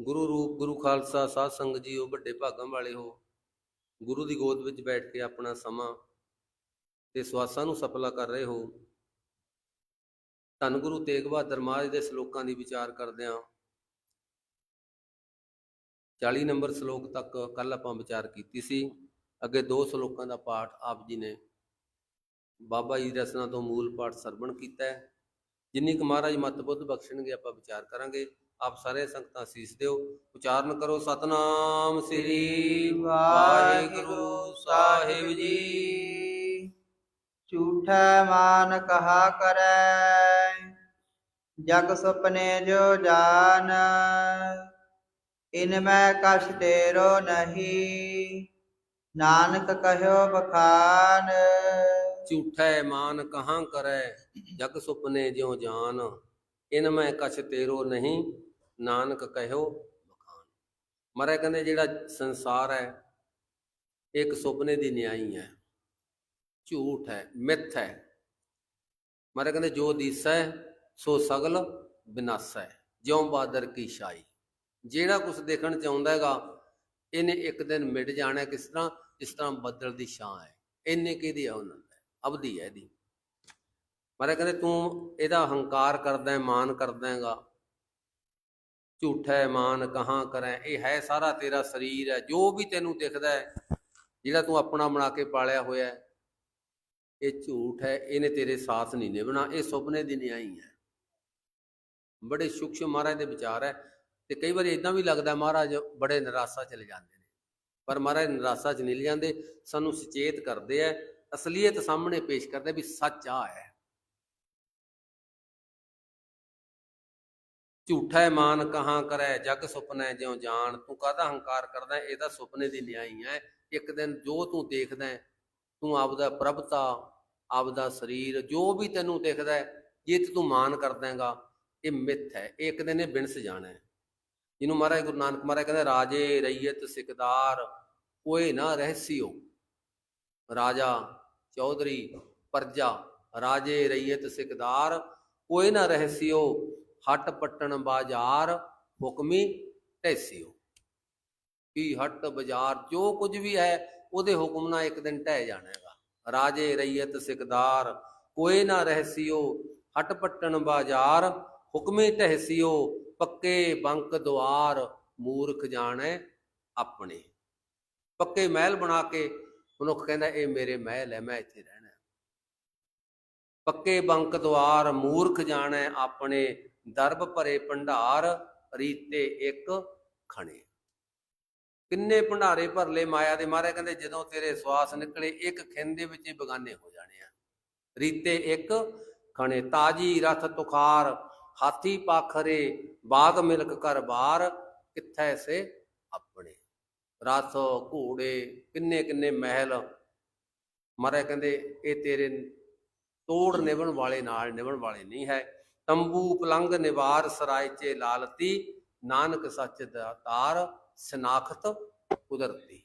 ਗੁਰੂ ਰੂਪ, ਗੁਰੂ ਖਾਲਸਾ, ਸਾਧ ਸੰਗਤ ਉਹ ਵੱਡੇ ਭਾਗਾਂ ਵਾਲੇ ਹੋ। ਗੁਰੂ ਦੀ ਗੋਦ ਵਿੱਚ ਬੈਠ ਕੇ ਆਪਣਾ ਸਮਾਂ ਤੇ ਸਵਾਸਾਂ ਨੂੰ ਸਫਲਾ ਕਰ ਰਹੇ ਹੋ। ਧੰਨ ਗੁਰੂ ਤੇਗ ਬਹਾਦਰ ਮਹਾਰਾਜ ਦੇ ਸ਼ਲੋਕਾਂ ਦੀ ਵਿਚਾਰ ਕਰਦੇ ਹਾਂ। 40 ਨੰਬਰ ਸ਼ਲੋਕ ਤੱਕ ਕੱਲ ਆਪਾਂ ਵਿਚਾਰ ਕੀਤੀ ਸੀ। ਅੱਗੇ ਦੋ ਸ਼ਲੋਕਾਂ ਦਾ ਪਾਠ ਆਪ ਜੀ ਨੇ ਬਾਬਾ ਜੀ ਦੀ ਰਸਨਾ ਤੋਂ ਮੂਲ ਪਾਠ ਸਰਵਣ ਕੀਤਾ ਹੈ। ਜਿੰਨੀ ਕੁ ਮਹਾਰਾਜ ਮਤ ਬੁੱਧ ਬਖਸ਼ਣਗੇ ਆਪਾਂ ਵਿਚਾਰ ਕਰਾਂਗੇ। ਆਪ ਸਾਰੇ ਸੰਗਤਾਂ ਸੀਸ ਦਿਓ। ਉਚਾਰਨ ਕਰੋ ਸਤਨਾਮ ਸ੍ਰੀ ਵਾਹਿਗੁਰੂ ਸਾਹਿਬ ਜੀ। ਝੂਠਾ ਮਾਨ ਕਹਾ ਕਰੈ ਜਗ ਸੁਪਨੇ ਜੋ ਜਾਨ ਇਨ ਮੈਂ ਕਛ ਤੇਰੋ ਨਹੀਂ ਨਾਨਕ ਕਹਿਓ ਬਖਾਨ। ਝੂਠੈ ਮਾਨ ਕਹਾਂ ਕਰੈ ਜਗ ਸੁਪਨੇ ਜਿਉ ਜਾਨ ਇਨ ਮੈਂ ਕਛ ਤੇਰੋ ਨਹੀਂ ਨਾਨਕ ਕਹਿਓ ਮਕਾਨ। ਮਰੇ ਕਹਿੰਦੇ ਜਿਹੜਾ ਸੰਸਾਰ ਹੈ ਇੱਕ ਸੁਪਨੇ ਦੀ ਨਿਆਈ ਹੈ। ਝੂਠ ਹੈ, ਮਿੱਥ ਹੈ। ਮਰੇ ਕਹਿੰਦੇ ਜੋ ਦੀਸੈ, ਸੋ ਸਗਲ ਬਿਨਾਸੈ। ਜਿਉ ਬਾਦਰ ਕੀ ਸ਼ਾਈ ਜਿਹੜਾ ਕੁਝ ਦੇਖਣ ਚ ਆਉਂਦਾ ਹੈਗਾ, ਇਹਨੇ ਇੱਕ ਦਿਨ ਮਿਟ ਜਾਣਾ ਕਿਸ ਤਰ੍ਹਾਂ? ਜਿਸ ਤਰ੍ਹਾਂ ਬੱਦਲ ਦੀ ਛਾਂ ਹੈ। ਇਹਨੇ ਕਿਹਦੀ ਹੈ ਉਹਨਾਂ ਅਵਧੀ ਹੈ ਇਹਦੀ। ਮਾਰੇ ਕਹਿੰਦੇ ਤੂੰ ਇਹਦਾ ਹੰਕਾਰ ਕਰਦਾ ਹੈ ਮਾਨ ਕਰਦਾ ਹੈਗਾ। ਝੂਠਾ ਹੈ ਮਾਨ ਕਹਾਂ ਕਰੈ, ਇਹ ਹੈ ਸਾਰਾ ਤੇਰਾ ਸਰੀਰ ਹੈ, ਜੋ ਵੀ ਤੈਨੂੰ ਦਿਖਦਾ ਹੈ, ਜਿਹੜਾ ਤੂੰ ਆਪਣਾ ਬਣਾ ਕੇ ਪਾਲਿਆ ਹੋਇਆ ਹੈ, ਇਹ ਝੂਠ ਹੈ, ਇਹਨੇ ਤੇਰੇ ਸਾਥ ਨਹੀਂ ਨਿਭਣਾ, ਇਹ ਸੁਪਨੇ ਦੀ ਨਿਆਈ ਹੈ। ਬੜੇ ਸੂਖਮ ਮਹਾਰਾਜ ਦੇ ਵਿਚਾਰ ਹੈ ਤੇ ਕਈ ਵਾਰੀ ਇਦਾਂ ਵੀ ਲੱਗਦਾ ਮਹਾਰਾਜ ਬੜੇ ਨਿਰਾਸ਼ਾ ਚਲੇ ਜਾਂਦੇ ਨੇ, ਪਰ ਮਹਾਰਾਜ ਨਿਰਾਸ਼ਾ ਚ ਨਹੀਂ ਜਾਂਦੇ ਸਾਨੂੰ ਸੁਚੇਤ ਕਰਦੇ ਆ ਅਸਲੀਅਤ ਸਾਹਮਣੇ ਪੇਸ਼ ਕਰਦੇ ਵੀ ਸੱਚ ਆ ਹੈ। ਝੂਠਾ ਮਾਨ ਕਹਾਂ ਕਰੈ, ਜਗ ਸੁਪਨੈ ਜਿਉ ਜਾਣ। ਤੂੰ ਕਾਹਦਾ ਹੰਕਾਰ ਕਰਦਾ? ਇਹ ਤਾਂ ਸੁਪਨੇ ਦੀ ਨਿਆਈ ਹੈ ਇੱਕ ਦਿਨ ਜੋ ਤੂੰ ਦੇਖਦਾ ਤੂੰ ਆਪਦਾ ਪ੍ਰਭਤਾ, ਆਪਦਾ ਸਰੀਰ, ਜੋ ਵੀ ਤੈਨੂੰ ਦਿਖਦਾ ਜੇ ਤੂੰ ਮਾਨ ਕਰਦਾ ਇਹ ਮਿੱਥ ਹੈ ਇਹ ਇੱਕ ਦਿਨ ਇਹ ਬਿਨਸ ਜਾਣਾ ਹੈ ਜਿਹਨੂੰ ਮਹਾਰਾਜ ਗੁਰੂ ਨਾਨਕ ਮਹਾਰਾਜ ਕਹਿੰਦੇ, ਰਾਜੇ ਰਈਅਤ ਸਿਕਦਾਰ, ਕੋਏ ਨਾ ਰਹਿਸਿਓ। ਰਾਜਾ ਚੌਧਰੀ, ਪਰਜਾ, ਰਾਜੇ ਰਈਅਤ ਸਿਕਦਾਰ, ਕੋਏ ਨਾ ਰਹਿਸਿਓ। ਹਟ ਪਟਣ ਬਾਜ਼ਾਰ ਹੁਕਮੀ ਢੈਸਿਓ। ਕੀ ਹਟ ਬਾਜ਼ਾਰ ਜੋ ਕੁਝ ਵੀ ਹੈ, ਉਹਦੇ ਹੁਕਮ ਨਾਲ ਇੱਕ ਦਿਨ ਢਹਿ ਜਾਣਾ ਹੈਗਾ। ਰਾਜੇ ਰਈਅਤ ਸਿਕਦਾਰ, ਕੋਈ ਨਾ ਰਹਿਸਿਓ ਹਟ ਪਟਣ ਬਾਜ਼ਾਰ ਹੁਕਮੇ ਢਹਿਸਿਓ ਪੱਕੇ ਬੰਕ ਦੁਆਰ, ਮੂਰਖ ਜਾਣੈ ਆਪਣੇ। ਪੱਕੇ ਮਹਿਲ ਬਣਾ ਕੇ ਮਨੁੱਖ ਕਹਿੰਦਾ, ਇਹ ਮੇਰੇ ਮਹਿਲ ਹੈ, ਮੈਂ ਇੱਥੇ ਰਹਿਣਾ ਪੱਕੇ ਬੰਕ ਦੁਆਰ ਮੂਰਖ ਜਾਣੈ ਆਪਣੇ ਦਰਬ ਭਰੇ ਭੰਡਾਰ, ਰੀਤੇ ਇੱਕ ਖਣੇ। ਕਿੰਨੇ ਭੰਡਾਰੇ ਭਰ ਲਏ ਮਾਇਆ ਦੇ? ਮਾਰੇ ਕਹਿੰਦੇ, ਜਦੋਂ ਤੇਰੇ ਸਵਾਸ ਨਿਕਲੇ, ਇੱਕ ਖਿੰਨ ਦੇ ਵਿੱਚ ਹੀ ਬਗਾਨੇ ਹੋ ਜਾਣੇ ਆ। ਰੀਤੇ ਇੱਕ ਖਣੇ, ਤਾਜੀ ਰਥ ਤੁਖਾਰ, ਹਾਥੀ ਪਾਖਰੇ, ਬਾਗ ਮਿਲਕ ਕਰ ਬਾਰ, ਕਿੱਥੈ ਸੇ ਆਪਣੇ? ਰਥ ਘੋੜੇ ਕਿੰਨੇ ਕਿੰਨੇ ਮਹਿਲ? ਮਾਰੇ ਕਹਿੰਦੇ, ਇਹ ਤੇਰੇ ਤੋੜ ਨਿਵਣ ਵਾਲੇ ਨਾਲ ਨਿਵਣ ਵਾਲੇ ਨਹੀਂ ਹੈ। ਤੰਬੂ ਪਲੰਗ ਨਿਵਾਰ ਸਰਾਇਚੇ ਲਾਲਤੀ, ਨਾਨਕ ਸੱਚ ਦਾ ਤਾਰ ਸਨਾਖਤ ਕੁਦਰਤੀ।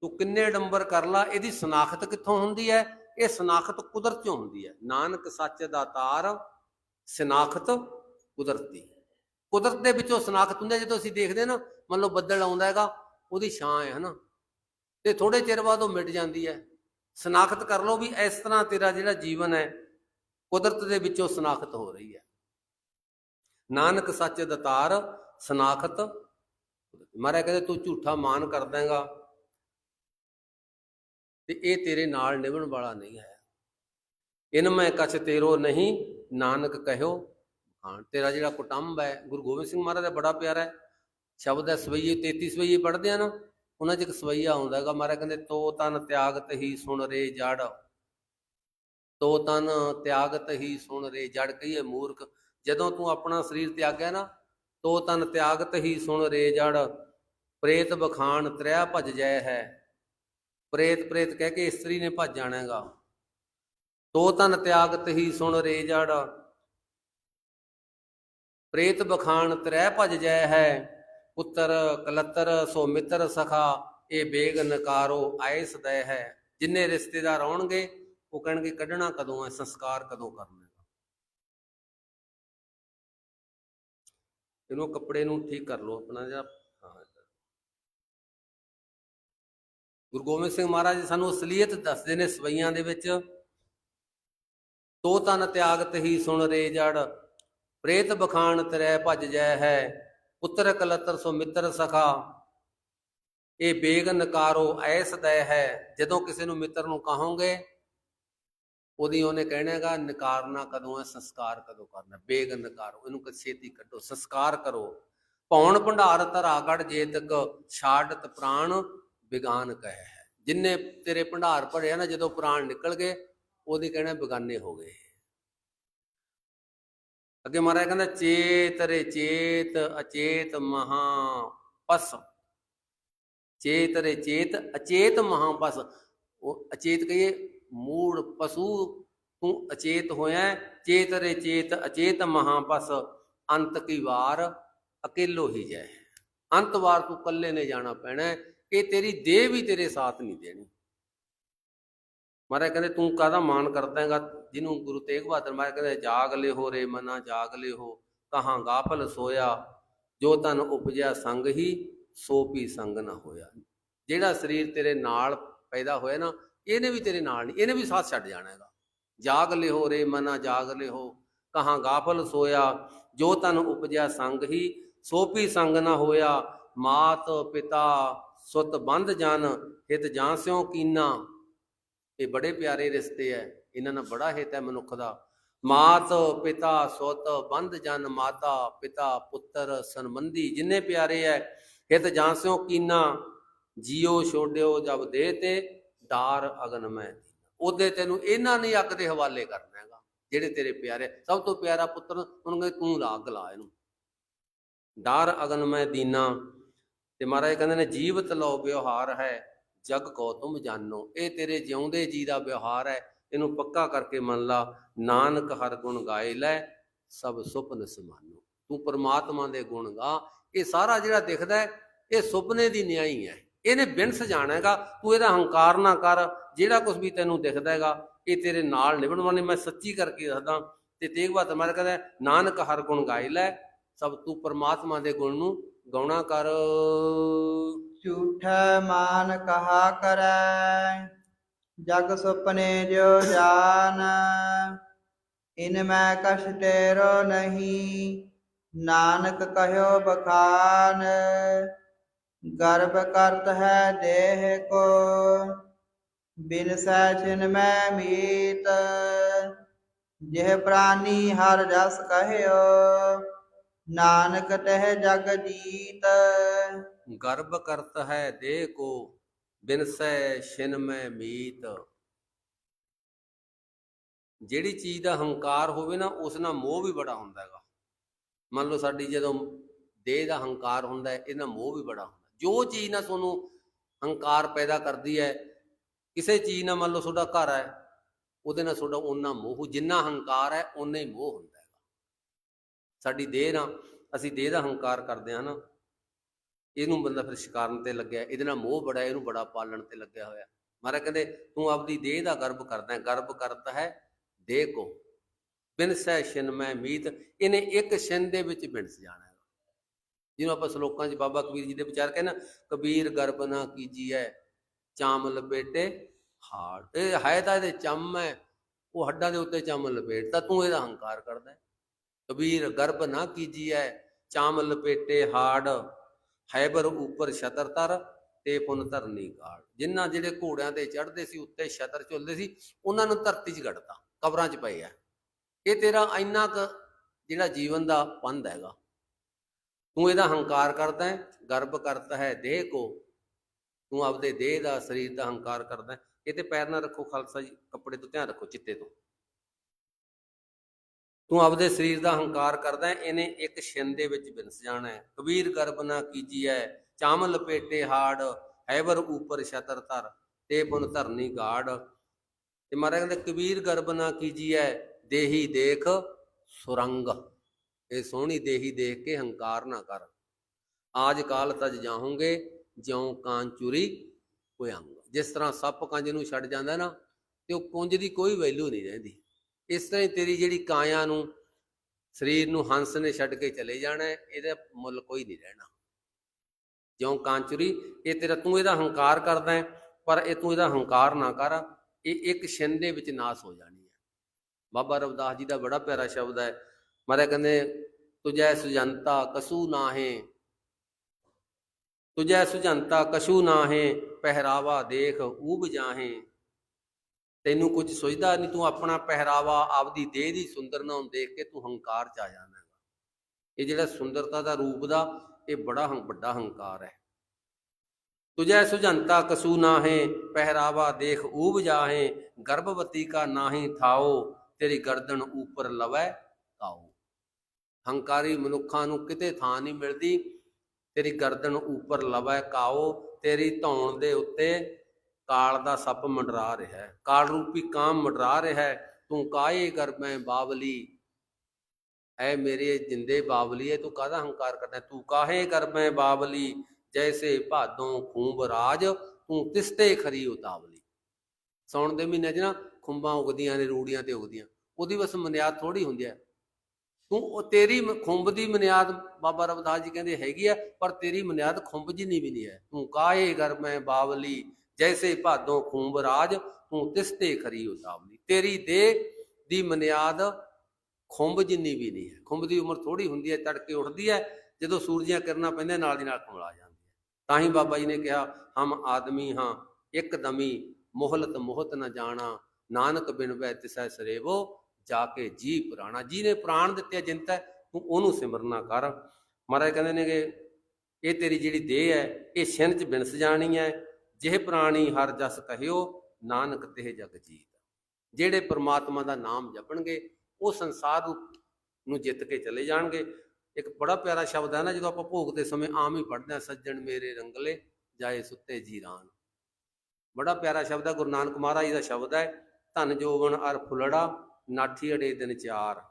ਤੂੰ ਕਿੰਨੇ ਡੰਬਰ ਕਰ ਲਾ, ਇਹਦੀ ਸਨਾਖਤ ਕਿੱਥੋਂ ਹੁੰਦੀ ਹੈ? ਇਹ ਸਨਾਖਤ ਕੁਦਰਤ ਚੋਂ ਹੁੰਦੀ ਹੈ। ਨਾਨਕ ਸੱਚ ਦਾ ਤਾਰ ਸਨਾਖਤ ਕੁਦਰਤੀ। ਕੁਦਰਤ ਦੇ ਵਿੱਚੋਂ ਸਨਾਖਤ ਹੁੰਦੀ ਹੈ ਜਦੋਂ ਅਸੀਂ ਦੇਖਦੇ ਨਾ, ਮੰਨ ਲਓ ਬੱਦਲ ਆਉਂਦਾ ਹੈਗਾ, ਉਹਦੀ ਛਾਂ ਹੈ ਹਨਾ, ਤੇ ਥੋੜੇ ਚਿਰ ਬਾਅਦ ਉਹ ਮਿਟ ਜਾਂਦੀ ਹੈ। ਸਨਾਖਤ ਕਰ ਲਓ ਵੀ ਇਸ ਤਰ੍ਹਾਂ ਤੇਰਾ ਜਿਹੜਾ ਜੀਵਨ ਹੈ, ਕੁਦਰਤ ਦੇ ਵਿੱਚੋਂ ਸਨਾਖਤ ਹੋ ਰਹੀ ਹੈ। ਨਾਨਕ ਸੱਚ ਦਤਾਰ, ਸਨਾਖਤ। ਮਹਾਰਾਜ ਕਹਿੰਦੇ, ਤੂੰ ਝੂਠਾ ਮਾਨ ਕਰ ਹੈਗਾ ਤੇ ਇਹ ਤੇਰੇ ਨਾਲ ਨਿਭਣ ਵਾਲਾ ਨਹੀਂ ਹੈ। ਇਨ ਮੈਂ ਕਛ ਤੇਰੋ ਨਹੀਂ, ਨਾਨਕ ਕਹਿਓ। ਹਾਂ, ਤੇਰਾ ਜਿਹੜਾ ਕੁਟੰਬ ਹੈ, ਗੁਰੂ ਗੋਬਿੰਦ ਸਿੰਘ ਮਹਾਰਾਜ ਦਾ ਬੜਾ ਪਿਆਰਾ ਹੈ। ਸ਼ਬਦ ਹੈ, ਸਵਈਏ 33 ਸਵਈਏ ਪੜ੍ਹਦੇ ਆ ਨਾ। ਉਹਨਾਂ 'ਚ ਇੱਕ ਸਵਈਆ ਆਉਂਦਾ ਹੈਗਾ। ਮਹਾਰਾਜ ਕਹਿੰਦੇ, ਤੋ ਤਨ ਤਿਆਗਤ ਹੀ ਸੁਣ ਰੇ ਜੜ। ਤੋ ਤਨ ਤਿਆਗਤ ਹੀ ਸੁਣ ਰੇ ਜੜ ਕਹੀਏ ਮੂਰਖ। ਜਦੋਂ ਤੂੰ ਆਪਣਾ ਸਰੀਰ ਤਿਆਗਿਆ ਨਾ, ਤੋ ਤਨ ਤਿਆਗਤ ਹੀ ਸੁਣ ਰੇ ਜੜ। ਪ੍ਰੇਤ ਬਖਾਨ ਤ੍ਰਿਆ ਭਜ ਜੈ ਹੈ। ਪ੍ਰੇਤ ਪ੍ਰੇਤ ਕਹਿ ਕੇ ਇਸਤਰੀ ਨੇ ਭੱਜ ਜਾਣਾਗਾ ਤੋ ਤਨ ਤਿਆਗਤ ਹੀ ਸੁਣ ਰੇ ਜੜ। ਪ੍ਰੇਤ ਬਖਾਨ ਤ੍ਰੈ ਭਜ ਜੈ ਹੈ। ਪੁੱਤਰ, ਕਲਤਰ ਸੋ ਮਿੱਤਰ ਸਖਾ, ਇਹ ਬੇਗ ਨਕਾਰੋ ਆਏ ਸਦੈ ਹੈ। ਜਿੰਨੇ ਰਿਸ਼ਤੇਦਾਰ ਆਉਣਗੇ, ਉਹ ਕਹਿਣਗੇ, ਕੱਢਣਾ ਕਦੋਂ ਹੈ, ਸੰਸਕਾਰ ਕਦੋਂ ਕਰਨਾ ਹੈ। ਇਹਨੂੰ ਕੱਪੜੇ ਨੂੰ ਠੀਕ ਕਰ ਲਓ ਆਪਣਾ ਜਿਹੜਾ ਗੁਰੂ ਗੋਬਿੰਦ ਸਿੰਘ ਮਹਾਰਾਜ ਸਾਨੂੰ ਅਸਲੀਅਤ ਦੱਸਦੇ ਨੇ ਸਵਈਆਂ ਦੇ ਵਿੱਚ। ਤੋ ਤਨ ਤਿਆਗਤ ਹੀ ਸੁਣ ਰੇ ਜੜ, ਪ੍ਰੇਤ ਬਖਾਨ ਤਰੈ ਭਜ ਜੈ ਹੈ। ਪੁੱਤਰ ਕਲਤਰ ਸੋ ਮਿੱਤਰ ਸਖਾ। ਇਹ ਬੇਗ ਨਕਾਰੋ, ਐਸ ਦੈ ਹੈ, ਜਦੋਂ ਕਿਸੇ ਨੂੰ ਮਿੱਤਰ ਨੂੰ ਕਹੋਗੇ, ਉਹਦੀ ਉਹਨੇ ਕਹਿਣਾਗਾ ਨਕਾਰਨਾ ਕਦੋਂ ਹੈ, ਸੰਸਕਾਰ ਕਦੋਂ ਕਰਨਾ। ਬੇਗ ਨਕਾਰੋ, ਇਹਨੂੰ ਕਿ ਛੇਤੀ ਕੱਢੋ, ਸੰਸਕਾਰ ਕਰੋ। ਪੌਣ ਭੰਡਾਰ ਧਰਾ ਗੜ ਜੇ ਛਾੜਤ ਪ੍ਰਾਣ ਬਿਗਾਨ ਕਹਿ ਹੈ। ਜਿੰਨੇ ਤੇਰੇ ਭੰਡਾਰ ਭਰਿਆ ਨਾ, ਜਦੋਂ ਪ੍ਰਾਣ ਨਿਕਲ ਗਏ, ਉਹਦੀ ਕਹਿਣਾ ਬਿਗਾਨੇ ਹੋ ਗਏ। ਅੱਗੇ ਮਹਾਰਾਜ ਕਹਿੰਦਾ, ਚੇਤ ਰੇ ਚੇਤ, ਅਚੇਤ ਮਹਾ ਪਸ ਚੇਤ ਰੇ ਚੇਤ, ਅਚੇਤ ਮਹਾ ਪਸ ਉਹ ਅਚੇਤ ਕਹੀਏ, ਮੂੜ ਪਸ਼ੂ ਤੂੰ ਅਚੇਤ ਹੋਇਆ ਚੇਤ ਰੇ ਚੇਤ, ਅਚੇਤ ਮਹਾ ਪਸ ਅੰਤ ਕੀ ਵਾਰ ਅਕੇਲੋ ਹੀ ਜੈ ਅੰਤ ਵਾਰ ਤੂੰ ਇਕੱਲੇ ਨੇ ਜਾਣਾ ਪੈਣਾ। ਇਹ ਤੇਰੀ ਦੇਹ ਵੀ ਤੇਰੇ ਸਾਥ ਨਹੀਂ ਦੇਣੀ। ਮਹਾਰਾਜ ਕਹਿੰਦੇ, ਤੂੰ ਕਾਹਦਾ ਮਾਣ ਕਰਦਾ ਹੈਗਾ? ਜਿਹਨੂੰ ਗੁਰੂ ਤੇਗ ਬਹਾਦਰ ਮਹਾਰਾਜ ਕਹਿੰਦੇ, ਜਾਗ ਲੈ ਰੇ ਮਨਾ, ਜਾਗ ਲੈ ਕਹਾਂ ਗਾਫਲ ਸੋਇਆ, ਜੋ ਤਨ ਉਪਜਿਆ ਸੰਗ ਹੀ, ਸੋ ਵੀ ਸੰਗ ਨਾ ਹੋਇਆ। ਜਿਹੜਾ ਸਰੀਰ ਤੇਰੇ ਨਾਲ ਪੈਦਾ ਹੋਇਆ ਨਾ, ਇਹਨੇ ਵੀ ਤੇਰੇ ਨਾਲ ਨਹੀਂ, ਇਹਨੇ ਵੀ ਸਾਥ ਛੱਡ ਜਾਣਾ ਹੈਗਾ। ਜਾਗ ਲੈ ਰੇ ਮਨਾ, ਜਾਗ ਲੈ ਕਹਾਂ ਗਾਫਲ ਸੋਇਆ, ਜੋ ਤਨ ਉਪਜਿਆ ਸੰਗ ਹੀ, ਸੋ ਵੀ ਸੰਗ ਨਾ ਹੋਇਆ। ਮਾਤ ਪਿਤਾ ਸੁਤ ਬੰਧ ਜਨ, ਹਿਤ ਜਾਂ ਸਿਓ ਕੀਨਾ ਇਹ ਬੜੇ ਪਿਆਰੇ ਰਿਸ਼ਤੇ ਐ। ਇਹਨਾਂ ਨਾਲ ਬੜਾ ਹਿੱਤ ਹੈ ਮਨੁੱਖ ਦਾ। ਮਾਤ, ਪਿਤਾ, ਸੁਤ, ਬੰਧ, ਜਨ, ਮਾਤਾ, ਪਿਤਾ, ਪੁੱਤਰ, ਸੰਬੰਧੀ ਜਿੰਨੇ ਪਿਆਰੇ ਐ, ਹਿਤ ਜਾਂ ਕੀਨਾ, ਜੀਓ ਛੋੜਿਓ ਜਬ ਦੇ ਤੇ ਡਾਰ ਅਗਨ ਮੈਂ ਉਹਦੇ ਤੈਨੂੰ ਇਹਨਾਂ ਨੇ ਅੱਗ ਦੇ ਹਵਾਲੇ ਕਰਨਾ ਹੈਗਾ, ਜਿਹੜੇ ਤੇਰੇ ਪਿਆਰੇ। ਸਭ ਤੋਂ ਪਿਆਰਾ ਪੁੱਤਰ ਉਹਨੂੰ ਕਹਿੰਦੇ, ਤੂੰ ਲਾਗ ਲਾ ਇਹਨੂੰ। ਡਾਰ ਅਗਨ ਮੈਂ ਦੀਨਾ। ਤੇ ਮਹਾਰਾਜ ਕਹਿੰਦੇ ਨੇ, ਜੀਵਤ ਲੋ ਵਿਵਹਾਰ ਹੈ। ਜਗ ਕੋ ਤੁਮ ਜਾਣੋ, ਇਹ ਤੇਰੇ ਜਿਉਂਦੇ ਜੀ ਦਾ ਵਿਵਹਾਰ ਹੈ, ਇਹਨੂੰ ਪੱਕਾ ਕਰਕੇ ਮੰਨ ਲਾ, ਨਾਨਕ ਹਰ ਗੁਣ ਗਾਏ ਲੈ, ਸਭ ਸੁਪਨ ਸਮਾਨੋ। ਤੂੰ ਪਰਮਾਤਮਾ ਦੇ ਗੁਣ ਗਾ, ਇਹ ਸਾਰਾ ਜਿਹੜਾ ਦਿਖਦਾ ਹੈ, ਇਹ ਸੁਪਨੇ ਦੀ ਨਿਆਈ ਹੈ। ਇਹਨੇ ਬਿਨਸ ਜਾਣਾ ਹੈਗਾ, ਤੂੰ ਇਹਦਾ ਹੰਕਾਰ ਨਾ ਕਰ, ਜਿਹੜਾ ਕੁਝ ਵੀ ਤੈਨੂੰ ਦਿਖਦਾ ਹੈਗਾ, ਇਹ ਤੇਰੇ ਨਾਲ ਨਿਭਣ ਵਾਲੇ, ਮੈਂ ਸੱਚੀ ਕਰਕੇ ਦੱਸਦਾ, ਤੇ ਤੇਗ ਬਹਾਦਰ ਮਹਾਰਾਜ ਕਹਿੰਦਾ ਨਾਨਕ ਹਰ ਗੁਣ ਗਾਏ ਲੈ, ਸਭ ਤੂੰ ਪਰਮਾਤਮਾ ਦੇ ਗੁਣ ਨੂੰ ਗਾਉਣਾ ਕਰ। ਝੂਠਾ ਮਾਨ ਕਹਾ ਕਰੈ, ਜਗ ਸੁਪਨੇ ਜੋ ਜਾਨ। ਇਨ ਮੈਂ ਕਛ ਤੇਰੋ ਨਹੀਂ, ਨਾਨਕ ਕਹਿਓ ਬਖਾਨ। ਗਰਭ ਕਰਤ ਹੈ ਦੇਹ ਕੋ, ਬਿਨ ਸੈ ਮੈਂ ਮੀਤ। ਜਿਹ ਪ੍ਰਾਨੀ ਹਰ ਰਸ ਕਹਿਓ ਨਾਨਕ ਤਹਿ ਜਗ ਜੀਤ। ਗਰਭ ਕਰਤ ਹੈ ਦੇਹ ਕੋ ਬਿਨਸੈ ਛਿਨ ਮੈਂ ਮੀਤ। ਜਿਹੜੀ ਚੀਜ਼ ਦਾ ਹੰਕਾਰ ਹੋਵੇ ਨਾ, ਉਸ ਨਾਲ ਮੋਹ ਵੀ ਬੜਾ ਹੁੰਦਾ ਹੈਗਾ। ਮੰਨ ਲਓ ਸਾਡੀ ਜਦੋਂ ਦੇਹ ਦਾ ਹੰਕਾਰ ਹੁੰਦਾ ਹੈ ਇਹਨਾਂ ਮੋਹ ਵੀ ਬੜਾ ਹੁੰਦਾ। ਜੋ ਚੀਜ਼ ਨਾਲ ਤੁਹਾਨੂੰ ਹੰਕਾਰ ਪੈਦਾ ਕਰਦੀ ਹੈ, ਕਿਸੇ ਚੀਜ਼ ਨਾਲ ਮੰਨ ਲਓ ਤੁਹਾਡਾ ਘਰ ਹੈ, ਉਹਦੇ ਨਾਲ ਤੁਹਾਡਾ ਉਹਨਾਂ ਮੋਹ, ਜਿੰਨਾ ਹੰਕਾਰ ਹੈ, ਓਨਾ ਹੀ ਮੋਹ ਹੁੰਦਾ ਸਾਡੀ ਦੇਹ ਨਾ ਅਸੀਂ ਦੇਹ ਦਾ ਹੰਕਾਰ ਕਰਦੇ ਹਾਂ ਨਾ, ਇਹਨੂੰ ਬੰਦਾ ਫਿਰ ਸ਼ਿਕਾਰਨ ਤੇ ਲੱਗਿਆ, ਇਹਦੇ ਨਾਲ ਮੋਹ ਬੜਾ ਇਹਨੂੰ ਬੜਾ ਪਾਲਣ ਤੇ ਲੱਗਿਆ ਹੋਇਆ। ਮਹਾਰਾਜ ਕਹਿੰਦੇ, ਤੂੰ ਆਪਦੀ ਦੇਹ ਦਾ ਗਰਭ ਕਰਦਾ ਹੈ, ਗਰਭ ਕਰਤਾ ਹੈ ਦੇਹ ਕੋ। ਬਿਨਸੈ ਛਿਨ ਮੈਂ ਮੀਤ, ਇਹਨੇ ਇੱਕ ਛਿਨ ਦੇ ਵਿੱਚ ਬਿਨਸ ਜਾਣਾ ਹੈ। ਜਿਹਨੂੰ ਆਪਾਂ ਸ਼ਲੋਕਾਂ 'ਚ ਬਾਬਾ ਕਬੀਰ ਜੀ ਦੇ ਵਿਚਾਰ ਕਹਿੰਦੇ ਨਾ, ਕਬੀਰ ਗਰਭ ਨਾ ਕੀਜੀਐ ਚਾਮ ਲਪੇਟੇ ਹਾੜ। ਇਹ ਹੈ ਤਾਂ ਇਹਦੇ ਚੰਮ ਹੈ, ਉਹ ਹੱਡਾਂ ਦੇ ਉੱਤੇ ਚੰਮ ਲਪੇਟਦਾ, ਤੂੰ ਇਹਦਾ ਹੰਕਾਰ ਕਰਦਾ ਕਬੀਰ ਗਰਭ ਨਾ ਕੀਜੀਐ ਚਾਮ ਲਪੇਟੇ ਹਾੜ, ਹੈਬਰ ਉੱਪਰ ਛਤਰ ਤਰ ਤੇ ਪੁਨ ਧਰਨੀ ਕਾੜ ਜਿਨ੍ਹਾਂ ਜਿਹੜੇ ਘੋੜਿਆਂ ਤੇ ਚੜਦੇ ਸੀ, ਉੱਤੇ ਛਤਰ ਝੁੱਲਦੇ ਸੀ, ਉਹਨਾਂ ਨੂੰ ਧਰਤੀ 'ਚ ਗੱਡਤਾ ਕਬਰਾਂ 'ਚ ਪਏ ਆ ਇਹ ਤੇਰਾ ਇੰਨਾ ਕੁ ਜਿਹੜਾ ਜੀਵਨ ਦਾ ਪੰਧ ਹੈਗਾ। ਤੂੰ ਇਹਦਾ ਹੰਕਾਰ ਕਰਦਾ ਹੈ ਗਰਭ ਕਰਤਾ ਹੈ ਦੇਹ ਕੋ। ਤੂੰ ਆਪਦੇ ਦੇਹ ਦਾ, ਸਰੀਰ ਦਾ ਹੰਕਾਰ ਕਰਦਾ ਇਹ ਤੇ ਪੈਰ ਨਾ ਰੱਖੋ, ਖਾਲਸਾ ਜੀ, ਕੱਪੜੇ ਤੋਂ ਧਿਆਨ ਰੱਖੋ ਚਿੱਤੇ ਤੋਂ। ਤੂੰ ਆਪਦੇ ਸਰੀਰ ਦਾ ਹੰਕਾਰ ਕਰਦਾ ਹੈ, ਇਹਨੇ ਇੱਕ ਛਿੰਨ ਦੇ ਵਿੱਚ ਬਿਨਸ ਜਾਣਾ ਹੈ। ਕਬੀਰ ਗਰਬ ਨਾ ਕੀਜੀਐ ਚਾਮ ਲਪੇਟੇ ਹਾੜ ਹੈਵਰ ਉਪਰ ਛਤਰ ਧਰ ਤੇ ਪੁਨ ਧਰਨੀ ਗਾੜ। ਤੇ ਮਹਾਰਾਜ ਕਹਿੰਦੇ ਕਬੀਰ ਗਰਬ ਨਾ ਕੀਜੀਐ ਦੇਹੀ ਦੇਖ ਸੁਰੰਗ। ਇਹ ਸੋਹਣੀ ਦੇਹੀ ਦੇਖ ਕੇ ਹੰਕਾਰ ਨਾ ਕਰ। ਆਜ ਕਾਲ ਤਜ ਜਾਹੋਗੇ ਜਿਉ ਕਾਂਚੁਰੀ ਭੁਯੰਗ ਜਿਸ ਤਰ੍ਹਾਂ ਸੱਪ ਕੰਜ ਨੂੰ ਛੱਡ ਜਾਂਦਾ ਨਾ ਤੇ ਉਹ ਕੁੰਜ ਦੀ ਕੋਈ ਵੈਲਿਊ ਨਹੀਂ ਰਹਿੰਦੀ। ਇਸ ਤਰ੍ਹਾਂ ਹੀ ਤੇਰੀ ਜਿਹੜੀ ਕਾਇਆ ਨੂੰ ਸਰੀਰ ਨੂੰ ਹੰਸ ਨੇ ਛੱਡ ਕੇ ਚਲੇ ਜਾਣਾ ਹੈ, ਇਹਦਾ ਮੁੱਲ ਕੋਈ ਨਹੀਂ ਰਹਿਣਾ। ਜਿਉਂ ਕਾਂਚੁਰੀ? ਇਹ ਤੇਰਾ ਤੂੰ ਇਹਦਾ ਹੰਕਾਰ ਕਰਦਾ ਹੈ ਪਰ ਇਹ ਤੂੰ ਇਹਦਾ ਹੰਕਾਰ ਨਾ ਕਰ ਇਹ ਇੱਕ ਛਿੰਨ ਦੇ ਵਿੱਚ ਨਾਸ ਹੋ ਜਾਣੀ ਹੈ। ਬਾਬਾ ਰਵਿਦਾਸ ਜੀ ਦਾ ਬੜਾ ਪਿਆਰਾ ਸ਼ਬਦ ਹੈ ਮਹਾਰਾਜ ਕਹਿੰਦੇ ਤੁਜੈ ਸੁਜੰਤਾ ਕਸੂ ਨਾਹੇ ਤੁਜੈ ਸੁਜੰਤਾ ਕਸੂ ਨਾਹੇ ਪਹਿਰਾਵਾ ਦੇਖ ਊਬ ਜਾਹੇ। ਤੈਨੂੰ ਕੁਝ ਸੋਚਦਾ ਨਹੀਂ, ਤੂੰ ਆਪਣਾ ਪਹਿਰਾਵਾ ਆਪਦੀ ਦੇਹ ਦੀ ਸੁੰਦਰਤਾ ਨੂੰ ਦੇਖ ਕੇ ਤੂੰ ਹੰਕਾਰ ਚ ਆ ਜਾਣਾ ਇਹ ਜਿਹੜਾ ਸੁੰਦਰਤਾ ਦਾ ਰੂਪ ਦਾ, ਇਹ ਬੜਾ ਵੱਡਾ ਹੰਕਾਰ ਹੈ। ਤੁਜੈ ਸੁਜੰਤਾ ਕਸੂ ਨਾਹੇ, ਪਹਿਰਾਵਾ ਦੇਖ ਊਬ ਜਾਹੇ, ਗਰਭਵਤੀ ਕਾ ਨਾਹੀ ਥਾਓ, ਤੇਰੀ ਗਰਦਨ ਉੱਪਰ ਲਵੈ ਕਾਓ ਹੰਕਾਰੀ ਮਨੁੱਖਾਂ ਨੂੰ ਕਿਤੇ ਥਾਂ ਨਹੀਂ ਮਿਲਦੀ, ਤੇਰੀ ਗਰਦਨ ਉੱਪਰ ਲਵੈ ਕਾਓ, ਤੇਰੀ ਧੌਣ ਦੇ ਉੱਤੇ ਕਾਲ ਦਾ ਸੱਪ ਮੰਡਰਾ ਰਿਹਾ ਹੈ। ਕਾਲ ਰੂਪੀ ਕਾਮ ਮੰਡਰਾ ਰਿਹਾ ਹੈ। ਤੂੰ ਕਾਏ ਕਰ ਮੈਂ ਬਾਵਲੀ? ਐ ਮੇਰੇ ਜਿੰਦੇ ਬਾਵਲੀ ਐ ਤੂੰ ਕਾਹਦਾ ਹੰਕਾਰ ਕਰਦਾ ਤੂੰ ਕਾਹੇ ਕਰ ਮੈਂ ਬਾਵਲੀ? ਜੈਸੇ ਭਾਦੋਂ ਖੂਬ ਰਾਜ, ਤੂੰ ਤਿਸਤੇ ਖਰੀ ਉਤਾਵਲੀ। ਸੌਣ ਦੇ ਮਹੀਨੇ 'ਚ ਨਾ ਖੁੰਬਾਂ ਉਗਦੀਆਂ ਨੇ, ਰੂੜੀਆਂ ਤੇ ਉਗਦੀਆਂ। ਉਹਦੀ ਬਸ ਮਨਿਆਦ ਥੋੜੀ ਹੁੰਦੀ ਹੈ। ਤੂੰ ਤੇਰੀ ਖੁੰਬ ਦੀ ਮਨਿਆਦ ਬਾਬਾ ਰਵਦਾਸ ਜੀ ਕਹਿੰਦੇ ਹੈਗੀ ਆ ਪਰ ਤੇਰੀ ਮਨਿਆਦ ਖੁੰਬ ਜਿੰਨੀ ਵੀ ਨਹੀਂ ਹੈ। ਤੂੰ ਕਾਏ ਗਰ ਮੈਂ ਬਾਵਲੀ? ਜੈਸੇ ਭਾਦੋ ਖੂੰਬ ਰਾਜ, ਤੂੰ ਤਿਸਤੇ ਖਰੀ ਉਤਾਵਲੀ ਤੇਰੀ ਦੇਹ ਦੀ ਮਨਿਆਦ ਖੁੰਬ ਜਿੰਨੀ ਵੀ ਨਹੀਂ ਹੈ। ਖੁੰਬ ਦੀ ਉਮਰ ਥੋੜੀ ਹੁੰਦੀ ਹੈ, ਤੜਕੇ ਉੱਠਦੀ ਹੈ, ਜਦੋਂ ਸੂਰਜੀਆਂ ਕਿਰਨਾਂ ਪੈਂਦੇ ਨਾਲ ਦੀ ਨਾਲ ਕਮਲਾ ਜਾਂਦੀ ਹੈ। ਤਾਂ ਹੀ ਬਾਬਾ ਜੀ ਨੇ ਕਿਹਾ, ਹਮ ਆਦਮੀ ਹਾਂ ਇੱਕ ਦਮੀ ਮੋਹਲਤ ਮੋਹਤ ਨਾ ਜਾਣਾ, ਨਾਨਕ ਬਿਨ ਵੈ ਤਿਸੈ ਸਰੇਵੋ, ਜਾ ਕੇ ਜੀ ਪੁਰਾਣਾ। ਜੀ ਨੇ ਪ੍ਰਾਣ ਦਿੱਤੇ ਜਿੰਤਾ ਤੂੰ ਉਹਨੂੰ ਸਿਮਰਨਾ ਕਰ। ਮਹਾਰਾਜ ਕਹਿੰਦੇ ਨੇ ਕਿ ਇਹ ਤੇਰੀ ਜਿਹੜੀ ਦੇਹ ਹੈ, ਇਹ ਛਿਨ ਚ ਬਿਨਸ ਜਾਣੀ ਹੈ ਜਿਹੇ ਪ੍ਰਾਣੀ ਹਰ ਜਸ ਕਹਿਓ, ਨਾਨਕ ਤਿਹ ਜਗ ਜੀਤ। ਜਿਹੜੇ ਪ੍ਰਮਾਤਮਾ ਦਾ ਨਾਮ ਜਪਣਗੇ, ਉਹ ਸੰਸਾਰ ਨੂੰ- ਜਿੱਤ ਕੇ ਚਲੇ ਜਾਣਗੇ। ਇੱਕ ਬੜਾ ਪਿਆਰਾ ਸ਼ਬਦ ਹੈ ਨਾ, ਜਦੋਂ ਆਪਾਂ ਭੋਗ ਦੇ ਸਮੇਂ ਆਮ ਹੀ ਪੜ੍ਹਦੇ ਹਾਂ, ਸੱਜਣ ਮੇਰੇ ਰੰਗਲੇ ਜਾਏ ਸੁੱਤੇ ਜੀਰਾਨ ਬੜਾ ਪਿਆਰਾ ਸ਼ਬਦ ਹੈ, ਗੁਰੂ ਨਾਨਕ ਮਹਾਰਾਜ ਜੀ ਦਾ ਸ਼ਬਦ ਹੈ, ਧਨ ਜੋਵਨ ਅਰ ਫੁੱਲੜਾ, ਨਾਠੀ ਅੜੇ ਦਿਨ ਚਾਰ।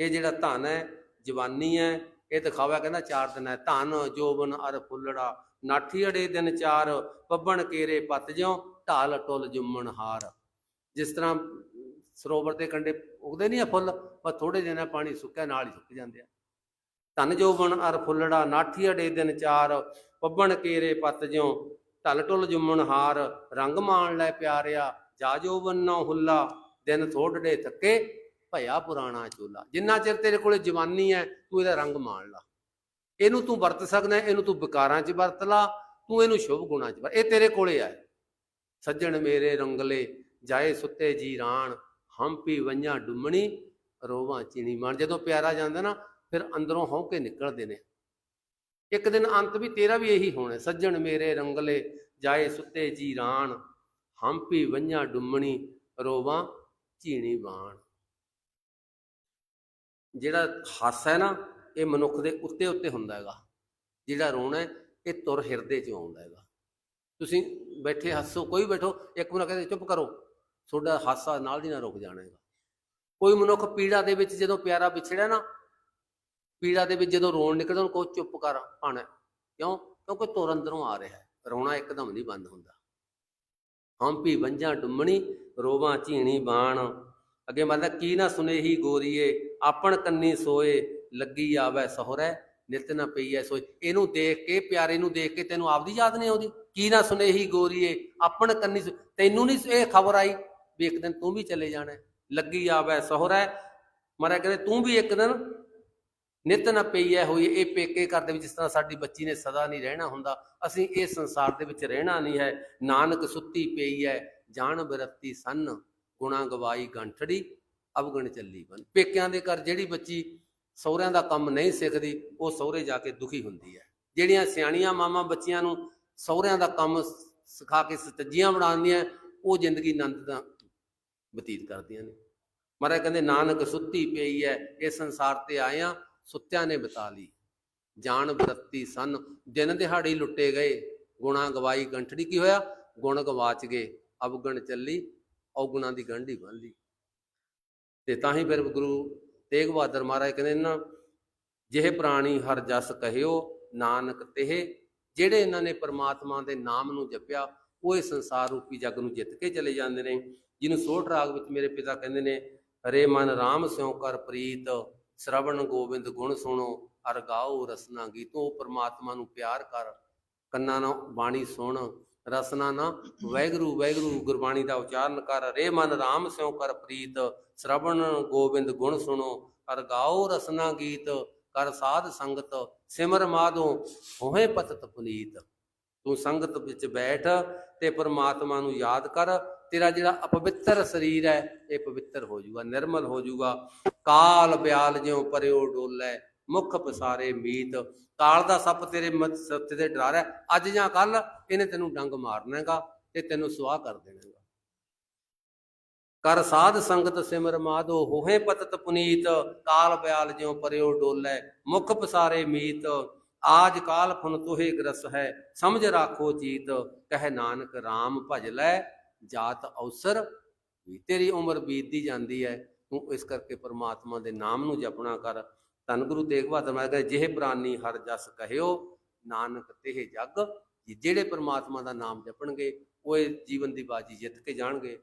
ਇਹ ਜਿਹੜਾ ਧਨ ਹੈ, ਜਵਾਨੀ ਹੈ, ਇਹ ਦਿਖਾਵਾ ਕਹਿੰਦਾ ਚਾਰ ਦਿਨ ਹੈ, ਧਨ ਜੋਵਨ ਅਰ ਫੁੱਲੜਾ ਨਾਠੀ ਅੜੇ ਦਿਨ ਚਾਰ ਪੱਬਣ ਕੇਰੇ ਪੱਤ ਜਿਉ, ਢਾਲ ਟੁੱਲ ਜੁੰਮਣ ਹਾਰ। ਜਿਸ ਤਰ੍ਹਾਂ ਸਰੋਵਰ ਦੇ ਕੰਢੇ ਉਗਦੇ ਨਹੀਂ ਆ ਫੁੱਲ, ਪਰ ਥੋੜੇ ਦਿਨਾਂ ਪਾਣੀ ਸੁੱਕਿਆ, ਨਾਲ ਹੀ ਸੁੱਕ ਜਾਂਦੇ ਆ। ਧਨ ਜੋਬਨ ਅਰ ਫੁੱਲੜਾ, ਨਾਠੀ ਅੜੇ ਦਿਨ ਚਾਰ ਪੱਬਣ ਕੇਰੇ ਪੱਤ ਜਿਉ, ਢਲ ਟੁੱਲ ਜੁੰਮਣ ਹਾਰ। ਰੰਗ ਮਾਣ ਲੈ ਪਿਆਰਿਆ, ਜਾ ਜੋਬਨ ਨਾ ਹੁੱਲਾ, ਦਿਨ ਥੋੜੜੇ ਥੱਕੇ, ਭਇਆ ਪੁਰਾਣਾ ਚੋਲਾ। ਜਿੰਨਾ ਚਿਰ ਤੇਰੇ ਕੋਲੇ ਜਵਾਨੀ ਹੈ ਤੂੰ ਇਹਦਾ ਰੰਗ ਮਾਣ ਲਾ। ਇਹਨੂੰ ਤੂੰ ਵਰਤ ਸਕਦਾ, ਇਹਨੂੰ ਤੂੰ ਵਿਕਾਰਾਂ 'ਚ ਵਰਤ ਲਾ, ਤੂੰ ਇਹਨੂੰ ਸ਼ੁਭ ਗੁਣਾਂ 'ਚ ਵਰਤ ਇਹ ਤੇਰੇ ਕੋਲੇ ਹੈ ਸੱਜਣ ਮੇਰੇ ਰੰਗਲੇ, ਜਾਏ ਸੁੱਤੇ ਜੀ ਰਾਣ ਹੰਪੀ ਵੰਝਾਂ ਡੁੰਮਣੀ, ਰੋਵਾਂ ਚੀਨੀ ਮਾਣ। ਜਦੋਂ ਪਿਆਰਾ ਜਾਂਦਾ ਨਾ, ਫਿਰ ਅੰਦਰੋਂ ਹੌਂ ਕੇ ਨਿਕਲਦੇ ਨੇ। ਇੱਕ ਦਿਨ ਅੰਤ ਵੀ ਤੇਰਾ ਵੀ ਇਹੀ ਹੋਣਾ, ਸੱਜਣ ਮੇਰੇ ਰੰਗਲੇ, ਜਾਏ ਸੁੱਤੇ ਜੀ ਰਾਣ ਹੰਪੀ ਵੰਝਾਂ ਡੁੰਮਣੀ, ਰੋਵਾਂ ਚੀਣੀ ਬਾਣ ਜਿਹੜਾ ਹਾਸਾ ਹੈ ਨਾ ਇਹ ਮਨੁੱਖ ਦੇ ਉੱਤੇ ਉੱਤੇ ਹੁੰਦਾ ਹੈਗਾ। ਜਿਹੜਾ ਰੋਣਾ ਹੈ, ਇਹ ਤੁਰ ਹਿਰਦੇ ਚ ਆਉਂਦਾ ਹੈਗਾ। ਤੁਸੀਂ ਬੈਠੇ, ਹੱਸੋ, ਕੋਈ ਬੈਠੋ, ਇੱਕ ਮਿੰਟ ਕਹਿੰਦੇ, ਚੁੱਪ ਕਰੋ। ਤੁਹਾਡਾ ਹਾਸਾ ਨਾਲ ਦੀ ਨਾਲ ਰੁਕ ਜਾਣਾ ਹੈਗਾ। ਕੋਈ ਮਨੁੱਖ ਪੀੜਾ ਦੇ ਵਿੱਚ ਜਦੋਂ ਪਿਆਰਾ ਵਿਛੜਿਆ ਨਾ, ਪੀੜਾ ਦੇ ਵਿੱਚ ਜਦੋਂ ਰੋਣ ਨਿਕਲਦਾ, ਉਹਨੂੰ ਕਹੋ, ਚੁੱਪ ਕਰ, ਭਾਣਾ। ਕਿਉਂ? ਕਿਉਂਕਿ ਤੁਰ ਅੰਦਰੋਂ ਆ ਰਿਹਾ ਹੈ। ਰੋਣਾ ਇੱਕਦਮ ਨਹੀਂ ਬੰਦ ਹੁੰਦਾ। ਹੰਪੀ, ਵੰਝਾਂ, ਡੁੰਮਣੀ, ਰੋਵਾਂ, ਝੀਣੀ, ਬਾਣ। ਅੱਗੇ ਮਤਲਬ ਕੀ ਨਾ ਸੁਨੇਹੀ ਗੋਰੀਏ, ਆਪਣ ਕੰਨੀ ਸੋਏ ਲੱਗੀ ਆਵੇ ਸਹੁਰੇ, ਨਿਤ ਨਾ ਪਈਐ ਸੋਏ ਇਹਨੂੰ ਦੇਖ ਕੇ, ਪਿਆਰੇ ਨੂੰ ਦੇਖ ਕੇ ਤੈਨੂੰ ਆਪਦੀ ਯਾਦ ਨਹੀਂ ਆਉਂਦੀ? ਕੀ ਨਾ ਸੁਨੇਹੀ ਗੋਰੀਏ, ਆਪਣ ਕੰਨੀ ਤੈਨੂੰ ਨਹੀਂ ਇਹ ਖਬਰ ਆਈ ਵੀ ਇੱਕ ਦਿਨ ਤੂੰ ਵੀ ਚਲੇ ਜਾਣਾ। ਲੱਗੀ ਆਵੇ ਸਹੁਰੇ ਮਰਿਆ ਕਹਿੰਦੇ, ਤੂੰ ਵੀ ਇੱਕ ਦਿਨ ਨਿਤ ਨਾ ਪਈਐ ਹੋਈ। ਇਹ ਪੇਕੇ ਘਰ ਦੇ ਵਿੱਚ ਜਿਸ ਤਰ੍ਹਾਂ ਸਾਡੀ ਬੱਚੀ ਨੇ ਸਦਾ ਨਹੀਂ ਰਹਿਣਾ ਹੁੰਦਾ। ਅਸੀਂ ਇਹ ਸੰਸਾਰ ਦੇ ਵਿੱਚ ਰਹਿਣਾ ਨਹੀਂ ਹੈ। ਨਾਨਕ ਸੁੱਤੀ ਪਈ ਹੈ ਜਾਣ ਬਿਰਤੀ ਸੰਨ, ਗੁਣਾ ਗਵਾਈ ਗੰਠੜੀ, ਅਵਗਣ ਚੱਲੀ ਬਨ। ਪੇਕਿਆਂ ਦੇ ਘਰ ਜਿਹੜੀ ਬੱਚੀ ਸਹੁਰਿਆਂ ਦਾ ਕੰਮ ਨਹੀਂ ਸਿੱਖਦੀ, ਉਹ ਸਹੁਰੇ ਜਾ ਕੇ ਦੁਖੀ ਹੁੰਦੀ ਹੈ। ਜਿਹੜੀਆਂ ਸਿਆਣੀਆਂ ਮਾਵਾਂ ਬੱਚੀਆਂ ਨੂੰ ਸਹੁਰਿਆਂ ਦਾ ਕੰਮ ਸਿਖਾ ਕੇ ਸਤੱਜੀਆਂ ਬਣਾਉਂਦੀਆਂ, ਉਹ ਜ਼ਿੰਦਗੀ ਆਨੰਦ ਦਾ ਬਤੀਤ ਕਰਦੀਆਂ ਨੇ। ਮਹਾਰਾਜ ਕਹਿੰਦੇ, ਨਾਨਕ ਸੁੱਤੀ ਪਈ ਹੈ ਇਹ ਸੰਸਾਰ ਤੇ ਆਇਆ, ਸੁੱਤਿਆਂ ਨੇ ਬਤਾ ਲਈ। ਜਾਣ ਬਰਤੀ ਸਨ, ਦਿਨ ਦਿਹਾੜੀ ਲੁੱਟੇ ਗਏ, ਗੁਣਾ ਗਵਾਈ ਗੰਠੜੀ, ਕੀ ਹੋਇਆ? ਗੁਣ ਗਵਾਚ ਗਏ, ਅਵਗਣ ਚੱਲੀ, ਔਗੁਣਾ ਦੀ ਗੰਢੀ ਬੰਨ ਲਈ। ਤੇ ਤਾਂ ਹੀ ਫਿਰ ਗੁਰੂ ਤੇਗ ਬਹਾਦਰ ਮਹਾਰਾਜ ਕਹਿੰਦੇ ਨਾ ਜਿਹੇ ਪ੍ਰਾਣੀ ਹਰ ਜਸ ਕਹਿਓ, ਨਾਨਕ ਤੇਹ, ਜਿਹੜੇ ਇਹਨਾਂ ਨੇ ਪਰਮਾਤਮਾ ਦੇ ਨਾਮ ਨੂੰ ਜਪਿਆ, ਉਹ ਇਹ ਸੰਸਾਰ ਰੂਪੀ ਜਗ ਨੂੰ ਜਿੱਤ ਕੇ ਚਲੇ ਜਾਂਦੇ ਨੇ। ਜਿਹਨੂੰ ਸੋਠ ਰਾਗ ਵਿੱਚ ਮੇਰੇ ਪਿਤਾ ਕਹਿੰਦੇ ਨੇ, ਹਰੇ ਮਨ RAM ਸਿਉ ਕਰ ਪ੍ਰੀਤ, ਸ਼ਰਵਣ ਗੋਬਿੰਦ ਗੁਣ ਸੁਣੋ ਅਰ ਗਾਓ ਰਸਨਾ ਗੀਤੋ, ਪਰਮਾਤਮਾ ਨੂੰ ਪਿਆਰ ਕਰ, ਕੰਨਾਂ ਨਾਲ ਬਾਣੀ ਸੁਣ, ਰਸਨਾ ਨਾ ਵੈਗਰੂ ਵੈਗਰੂ ਗੁਰਬਾਣੀ ਦਾ ਉਚਾਰਨ ਕਰ ਰੇ ਮਨ RAM ਸਿਉ ਕਰ ਪ੍ਰੀਤ ਸ਼ਰਵਣ ਗੋਬਿੰਦ ਗੁਣ ਸੁਣੋ, ਕਰ ਗਾਓ ਰਸਨਾ ਗੀਤ, ਕਰ ਸਾਧ ਸੰਗਤ, ਸਿਮਰ ਮਾਧੋ, ਹੋਏ ਪਤਤ ਪੁਨੀਤ। ਤੂੰ ਸੰਗਤ ਵਿੱਚ ਬੈਠ ਤੇ ਪਰਮਾਤਮਾ ਨੂੰ ਯਾਦ ਕਰ, ਤੇਰਾ ਜਿਹੜਾ ਅਪਵਿੱਤਰ ਸਰੀਰ ਹੈ, ਇਹ ਪਵਿੱਤਰ ਹੋ ਜਾਊਗਾ, ਨਿਰਮਲ ਹੋ ਜਾਊਗਾ। ਕਾਲ ਬਿਆਲ ਜਿਉ ਪਰਿਓ ਡੋਲੇ, ਮੁਖ ਪਸਾਰੇ ਮੀਤ। ਕਾਲ ਦਾ ਸੱਪ ਤੇਰੇ ਮਤ ਸੱਤ ਤੇ ਡਰ ਹੈ ਅੱਜ ਜਾਂ ਕੱਲ ਇਹਨੇ ਤੈਨੂੰ ਡੰਗ ਮਾਰਨਾ ਹੈਗਾ ਤੇ ਤੈਨੂੰ ਸੁਆਹ ਕਰ ਦੇਣਾ ਹੈਗਾ ਕਰ ਸਾਧ ਸੰਗਤ ਸਿਮਰ ਮਾਧੋ ਹੋਏ ਪਤਤ ਪੁਨੀਤ, ਕਾਲ ਬਿਆਲ ਜਿਉ ਪਰਿਓ ਡੋਲੇ, ਮੁਖ ਪਸਾਰੇ ਮੀਤ, ਆਜ ਕਾਲ ਫੁਨ ਤੋਹੇ ਗ੍ਰਸ ਹੈ, ਸਮਝ ਰਾਖੋ ਚੀਤ, ਕਹਿ ਨਾਨਕ RAM ਭਜ ਲੈ, ਜਾਤ ਅਵਸਰ ਵੀ ਤੇਰੀ ਉਮਰ ਬੀਤਦੀ ਜਾਂਦੀ ਹੈ। ਤੂੰ ਇਸ ਕਰਕੇ ਪ੍ਰਮਾਤਮਾ ਦੇ ਨਾਮ ਨੂੰ ਜਪਣਾ ਕਰ। ਧੰਨ ਗੁਰੂ ਤੇਗ ਬਹਾਦਰ ਮਹਾਰਾਜ ਕਹਿੰਦੇ ਜਿਹੇ ਪ੍ਰਾਨੀ ਹਰ ਜਸ ਕਹਿਓ, ਨਾਨਕ ਤੇਹ ਜਗ ਜਿਹੜੇ ਪ੍ਰਮਾਤਮਾ ਦਾ ਨਾਮ ਜਪਣਗੇ, ਉਹ ਇਹ ਜੀਵਨ ਦੀ ਬਾਜੀ ਜਿੱਤ ਕੇ ਜਾਣਗੇ।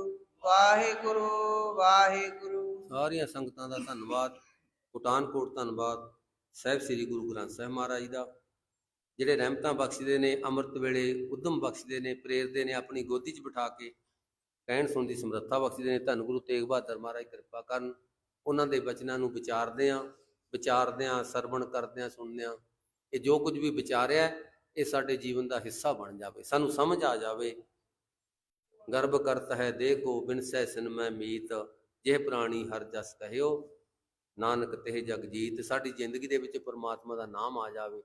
ਵਾਹਿਗੁਰੂ ਵਾਹਿਗੁਰੂ। ਸਾਰੀਆਂ ਸੰਗਤਾਂ ਦਾ ਧੰਨਵਾਦ ਪਠਾਨਕੋਟ ਧੰਨਵਾਦ, ਸਾਹਿਬ ਸ੍ਰੀ ਗੁਰੂ ਗ੍ਰੰਥ ਸਾਹਿਬ ਮਹਾਰਾਜ ਦਾ, ਜਿਹੜੇ ਰਹਿਮਤਾਂ ਬਖਸ਼ਦੇ ਨੇ, ਅੰਮ੍ਰਿਤ ਵੇਲੇ ਉਦਮ ਬਖਸ਼ਦੇ ਨੇ ਪ੍ਰੇਰਦੇ ਨੇ, ਆਪਣੀ ਗੋਦੀ 'ਚ ਬਿਠਾ ਕੇ ਕਹਿਣ ਸੁਣ ਦੀ ਸਮਰੱਥਾ ਬਖਸ਼ਦੇ ਨੇ, ਧੰਨ ਗੁਰੂ ਤੇਗ ਬਹਾਦਰ ਮਹਾਰਾਜ ਕਿਰਪਾ ਕਰਨ, ਉਹਨਾਂ ਦੇ ਬਚਨਾਂ ਨੂੰ ਵਿਚਾਰਦੇ ਆਂ ਵਿਚਾਰਦੇ ਆਂ ਸਰਵਣ ਕਰਦੇ ਆਂ ਸੁਣਦੇ ਆਂ ਇਹ ਜੋ ਕੁਝ ਵੀ ਵਿਚਾਰਿਆ, ਇਹ ਸਾਡੇ ਜੀਵਨ ਦਾ ਹਿੱਸਾ ਬਣ ਜਾਵੇ, ਸਾਨੂੰ ਸਮਝ ਆ ਜਾਵੇ ਗਰਭ ਕਰਤ ਹੈ, ਦੇਖੋ ਬਿਨਸੈ ਸਿਨਮੈ ਮੀਤ, ਜਿਹ ਪ੍ਰਾਣੀ ਹਰ ਜਸ ਕਹਿਓ। ਨਾਨਕ ਤੇਹ ਜਗਜੀਤ ਸਾਡੀ ਜ਼ਿੰਦਗੀ ਦੇ ਵਿੱਚ ਪਰਮਾਤਮਾ ਦਾ ਨਾਮ ਆ ਜਾਵੇ।